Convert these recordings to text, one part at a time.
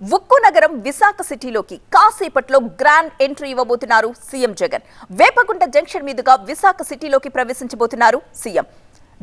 ఉక్కు నగరం విశాఖ సిటీలోకి కాసేపట్లో గ్రాండ్ ఎంట్రీ ఇవ్వబోతున్నారు సీఎం జగన్. వేపగుంట జంక్షన్ మీదుగా విశాఖ సిటీలోకి ప్రవేశించబోతున్నారు సీఎం.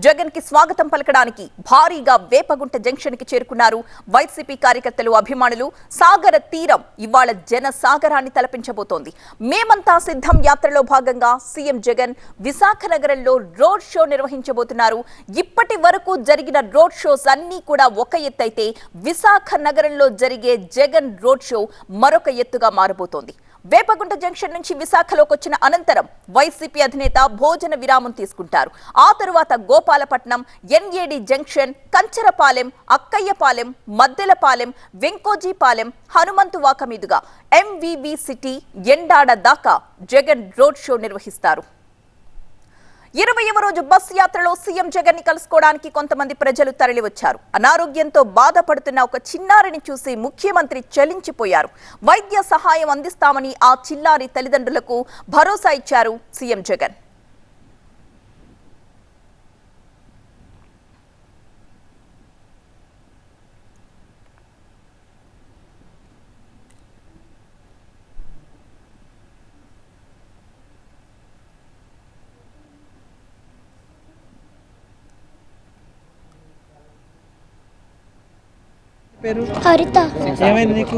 జగన్కి స్వాగతం పలకడానికి భారీగా వేపగుంట జంక్షన్కి చేరుకున్నారు వైసీపీ కార్యకర్తలు అభిమానులు. సాగర తీరం ఇవాళ జన సాగరాన్ని తలపించబోతోంది. మేమంతా సిద్ధం యాత్రలో భాగంగా సీఎం జగన్ విశాఖ నగరంలో రోడ్ షో నిర్వహించబోతున్నారు. ఇప్పటి వరకు జరిగిన రోడ్ షోస్ అన్నీ కూడా ఒక ఎత్తైతే విశాఖ నగరంలో జరిగే జగన్ రోడ్ షో మరొక ఎత్తుగా మారబోతోంది. వేపగుంట జంక్షన్ నుంచి విశాఖలోకి వచ్చిన అనంతరం వైసీపీ అధినేత భోజన విరామం తీసుకుంటారు. ఆ తరువాత గోపాలపట్నం ఎన్ఏడి జంక్షన్ కంచరపాలెం అక్కయ్యపాలెం మద్దెలపాలెం వెంకోజీపాలెం హనుమంతువాక మీదుగా ఎంవివి సిటీ ఎండాడ దాకా జగన్ రోడ్ షో నిర్వహిస్తారు. ఇరవయవ రోజు బస్సు యాత్రలో సీఎం జగన్ని కలుసుకోవడానికి కొంతమంది ప్రజలు తరలివచ్చారు. అనారోగ్యంతో బాధపడుతున్న ఒక చిన్నారిని చూసి ముఖ్యమంత్రి చలించిపోయారు. వైద్య సహాయం అందిస్తామని ఆ చిన్నారి తల్లిదండ్రులకు భరోసా ఇచ్చారు సీఎం జగన్. పేరు? హరిత. ఏమైంది నీకు?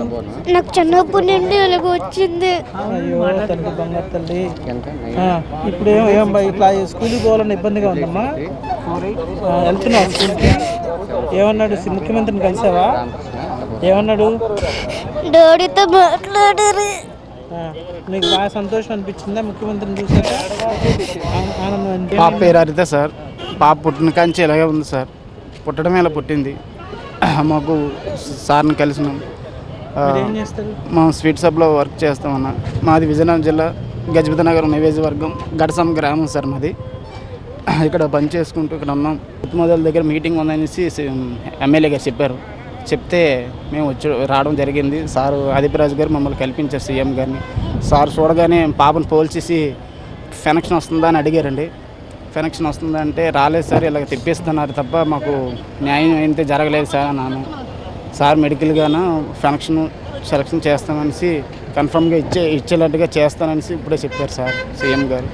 నాకు చిన్నప్పటి నుండి వెలుగు వచ్చింది. అయ్యో బంగారు తల్లి. ఆ, ఇప్పుడు ఏం ఇట్లా స్కూల్కి పోవాలని ఇబ్బందిగా ఉందమ్మా. ఆ, వెళ్తున్నావు స్కూల్కి? ఏమన్నాడు? సి- ముఖ్యమంత్రిని కలిసావా? ఏమన్నాడు? డాడీతో మాట్లాడారు. ఆ, నీకు బాగా సంతోషం అనిపించిందా ముఖ్యమంత్రిని చూసాక ఆ- ఆనందం అంటే? పాప పేరు హరిత సార్. పాప పుట్టిన కాంచి ఇలాగే ఉంది సార్. పుట్టడమే ఇలా పుట్టింది. మాకు సార్ని కలిసినాం. మా స్వీట్ షాప్లో వర్క్ చేస్తామన్నా మాది విజయనగరం జిల్లా గజపతి నగరం నియోజకవర్గం గడసం గ్రామం సార్ మాది. ఇక్కడ పని చేసుకుంటూ ఇక్కడ ఉన్నాం. మొదల దగ్గర మీటింగ్ ఉందనేసి ఎమ్మెల్యే గారు చెప్పారు. చెప్తే మేము వచ్చి రావడం జరిగింది. సారు ఆదిపరాజు గారు మమ్మల్ని కల్పించారు సీఎం గారిని. సార్ చూడగానే పాపను పోల్చేసి ఫెనక్షన్ వస్తుందా? అని అడిగారండి. కనెక్షన్ వస్తుందంటే రాలేదు సార్ ఇలాగ తెప్పిస్తున్నారు తప్ప మాకు న్యాయం అయితే జరగలేదు సార్ అన్నాను. సార్ మెడికల్గాను కనెక్షన్ సెలక్షన్ చేస్తామనేసి కన్ఫర్మ్గా ఇచ్చే ఇచ్చేటట్టుగా చేస్తాననేసి ఇప్పుడే చెప్పారు సార్ సీఎం గారు.